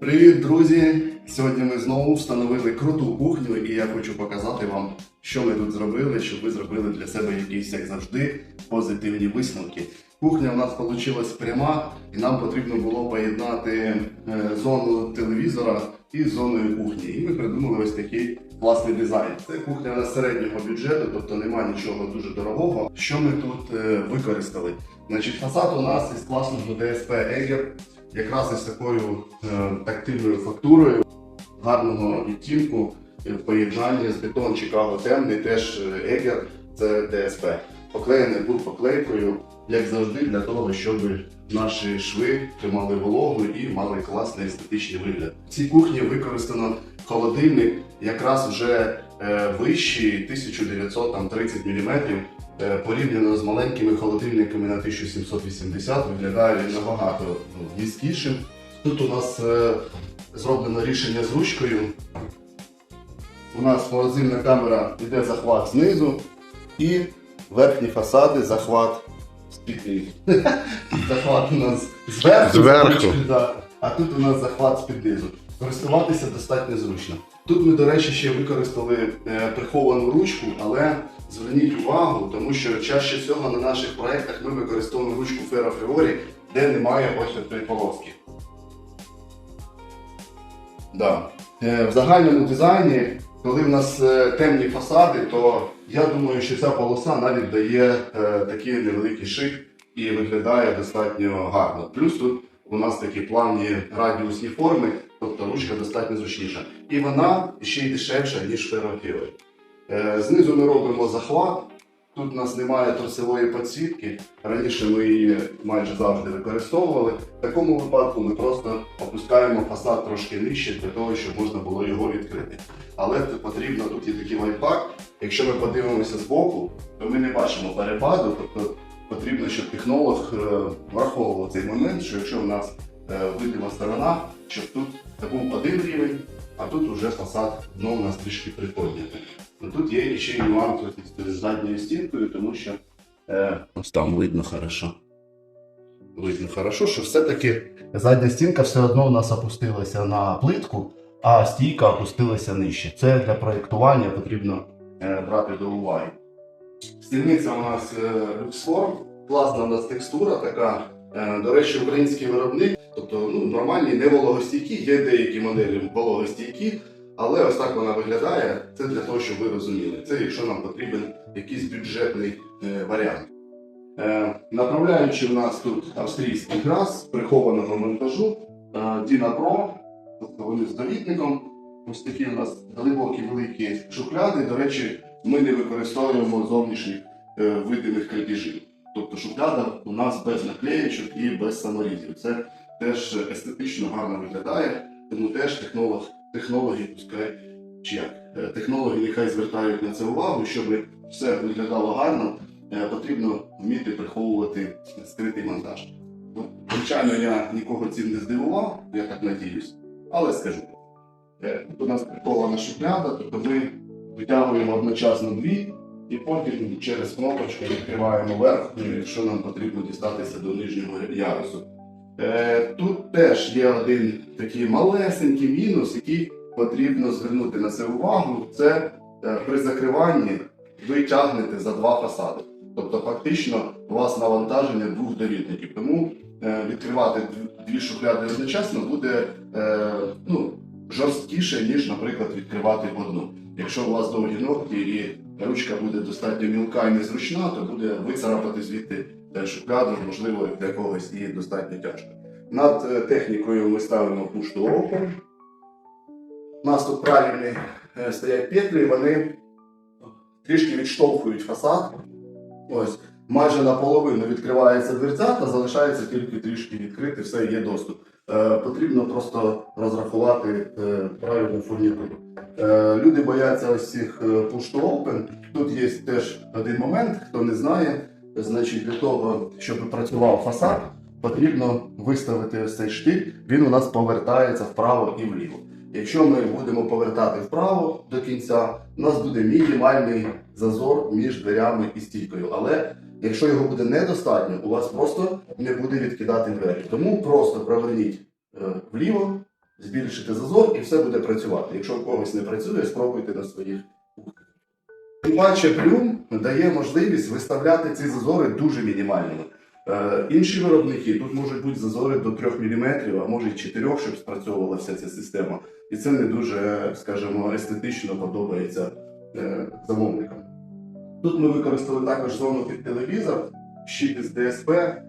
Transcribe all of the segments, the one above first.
Привіт, друзі! Сьогодні ми знову встановили круту кухню, і я хочу показати вам, що ми тут зробили, щоб ви зробили для себе якісь, як завжди, позитивні висновки. Кухня у нас вийшла пряма, і нам потрібно було поєднати е, зону телевізора із зоною кухні. І ми придумали ось такий класний дизайн. Це кухня на середнього бюджету, тобто немає нічого дуже дорогого. Що ми тут е, використали? Значить, фасад у нас із класного DSP Eger, якраз із такою е, тактильною фактурою, гарного відтінку в поєднанні з бетон Чикаго темний, теж е, Eger, це ДСП. Поклеєний був поклейкою, як завжди, для того, щоб наші шви тримали вологу і мали класний естетичний вигляд. В цій кухні використано холодильник якраз вже е, вищий 1930 мм. Е, Порівняно з маленькими холодильниками на 1780 виглядає набагато ну, низькішим. Тут у нас е, зроблено рішення з ручкою. У нас морозильна камера йде захват знизу і верхні фасади захват з-під Захват у нас зверху, Зверху. да, а тут у нас захват з-під. Користуватися достатньо зручно. Тут ми, до речі, ще використали е, приховану ручку, але зверніть увагу, тому що чаще всього на наших проєктах ми використовуємо ручку Fiori, де немає ось цієї полоски. Да. Е, В загальному дизайні, коли в нас е, темні фасади, то я думаю, що ця полоса навіть дає такий невеликий шик і виглядає достатньо гарно. Плюс тут у нас такі плавні радіусні форми, тобто ручка достатньо зручніша. І вона ще й дешевша, ніж феррофіоль. Е, Знизу ми робимо захват. Тут у нас немає торцевої підсвітки. Раніше ми її майже завжди використовували. В такому випадку ми просто опускаємо фасад трошки нижче для того, щоб можна було його відкрити. Але це потрібно, тут є такий лайфхак. Якщо ми подивимося збоку, то ми не бачимо перепаду, тобто потрібно, щоб технолог е, враховував цей момент, що якщо в нас е, видима сторона, щоб тут був один рівень, а тут вже фасад дно у нас трішки приподнятий. Ну, тут є ще й нюанс з задньою стінкою, тому що е, ось там видно хорошо. Видно хорошо, що все-таки задня стінка все одно у нас опустилася на плитку, а стійка опустилася нижче. Це для проєктування потрібно брати до уваги. Стільниця у нас е, люксформ, класна у нас текстура така. Е, до речі, український виробник, тобто ну, нормальні, не вологостійкі, є деякі моделі вологостійкі, але ось так вона виглядає. Це для того, щоб ви розуміли. Це якщо нам потрібен якийсь бюджетний е, варіант. Направляючи у нас тут австрійський газ прихованого монтажу Dina Pro, тобто вони з довідником. Ось такі у нас глибокі великі шухляди. До речі, ми не використовуємо зовнішніх е, видимих крепіжів. Тобто шухляда у нас без наклеєчок і без саморізів. Це теж естетично гарно виглядає, тому теж технолог, технологи пускай чи як. е, Технологи нехай звертають на це увагу, щоб все виглядало гарно, е, потрібно вміти приховувати скритий монтаж. Ну, Звичайно, я нікого цим не здивував, я так надіюсь, але скажу. Тут у нас прихована шухляда, тобто ми витягуємо одночасно дві і потім через кнопочку відкриваємо верхню, якщо нам потрібно дістатися до нижнього ярусу. Е, Тут теж є один такий малесенький мінус, який потрібно звернути на це увагу. Це е, при закриванні ви тягнете за два фасади. Тобто, фактично, у вас навантаження двох довідників. Тому е, відкривати дві шухляди одночасно буде ну, жорсткіше, ніж, наприклад, відкривати одну. Якщо у вас довгі ногті і ручка буде достатньо мілка і незручна, то буде вицарапати звідти е, шухляду, можливо, для когось і достатньо тяжко. Над е, технікою ми ставимо to open. У нас тут правильні е, стоять петлі, вони трішки відштовхують фасад. Ось, майже наполовину відкривається дверця та залишається тільки трішки відкрити, все є доступ. Е, потрібно просто розрахувати правильну фурнітуру. Е, люди бояться ось цих е, push to open. Тут є теж один момент, хто не знає. Значить, для того, щоб працював фасад, потрібно виставити ось цей штиль. Він у нас повертається вправо і вліво. Якщо ми будемо повертати вправо до кінця, у нас буде мінімальний зазор між дверями і стійкою. Але якщо його буде недостатньо, у вас просто не буде відкидати двері. Тому просто проверніть е, вліво збільшити зазор і все буде працювати. Якщо у когось не працює, спробуйте на своїх кухнях. Тим паче плюм дає можливість виставляти ці зазори дуже мінімальними. Е, інші виробники тут можуть бути зазори до 3 мм, а може й 4, щоб спрацьовувала вся ця система. І це не дуже, скажімо, естетично подобається е, замовникам. Тут ми використали також зону під телевізор, щит із ДСП, е,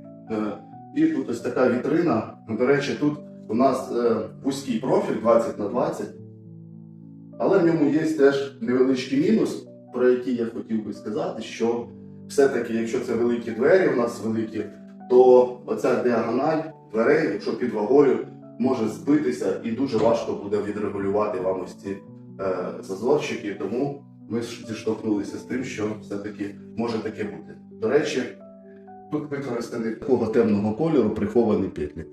і тут ось така вітрина. До речі, тут у нас е, вузький профіль 20 на 20, але в ньому є теж невеличкий мінус, про який я хотів би сказати, що все-таки, якщо це великі двері, у нас великі, то оця діагональ дверей, якщо під вагою, може збитися і дуже важко буде відрегулювати вам ось ці е, зазорчики. Тому ми зіштовхнулися з тим, що все-таки може таке бути. До речі, тут використані такого темного кольору приховані петлі.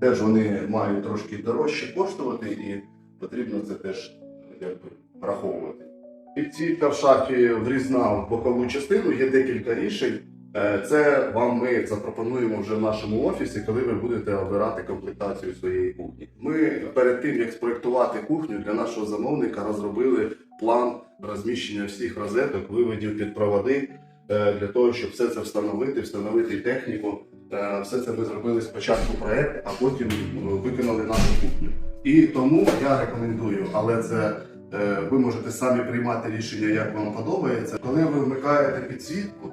Теж вони мають трошки дорожче коштувати, і потрібно це теж якби, враховувати. Підсвітка в шафі врізна в бокову частину, є декілька рішень. Е, Це вам ми запропонуємо вже в нашому офісі, коли ви будете обирати комплектацію своєї кухні. Ми перед тим як спроектувати кухню для нашого замовника розробили план розміщення всіх розеток, виведів під проводи для того, щоб все це встановити, встановити техніку. Е, Все це ми зробили спочатку проект, а потім е, виконали нашу кухню. І тому я рекомендую, але це е, ви можете самі приймати рішення, як вам подобається. Коли ви вмикаєте підсвітку,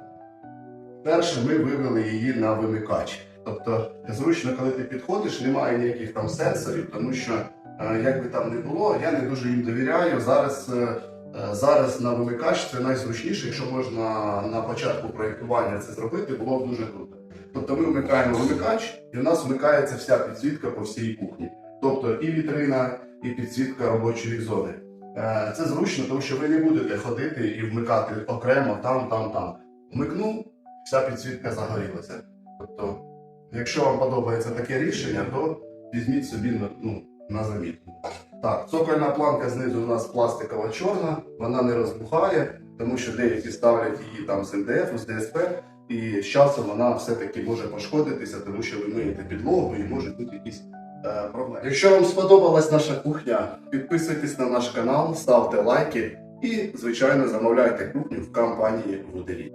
перше ми вивели її на вимикач. Тобто зручно, коли ти підходиш, немає ніяких там сенсорів, тому що е, як би там не було, я не дуже їм довіряю. Зараз, е, е, зараз на вимикач це найзручніше, якщо можна на початку проєктування це зробити, було б дуже круто. Тобто ми вмикаємо вимикач, і в нас вмикається вся підсвітка по всій кухні. Тобто і вітрина, і підсвітка робочої зони. Е, Це зручно, тому що ви не будете ходити і вмикати окремо там, там, там. Вмикнув, вся підсвітка загорілася. Тобто, якщо вам подобається таке рішення, то візьміть собі ну, на замітку. Так, цокольна планка знизу у нас пластикова чорна, вона не розбухає, тому що деякі ставлять її там з МДФ, з ДСП, і з часом вона все-таки може пошкодитися, тому що ви миєте підлогу і можуть бути якісь е, проблеми. Якщо вам сподобалась наша кухня, підписуйтесь на наш канал, ставте лайки і, звичайно, замовляйте кухню в компанії Вуделі.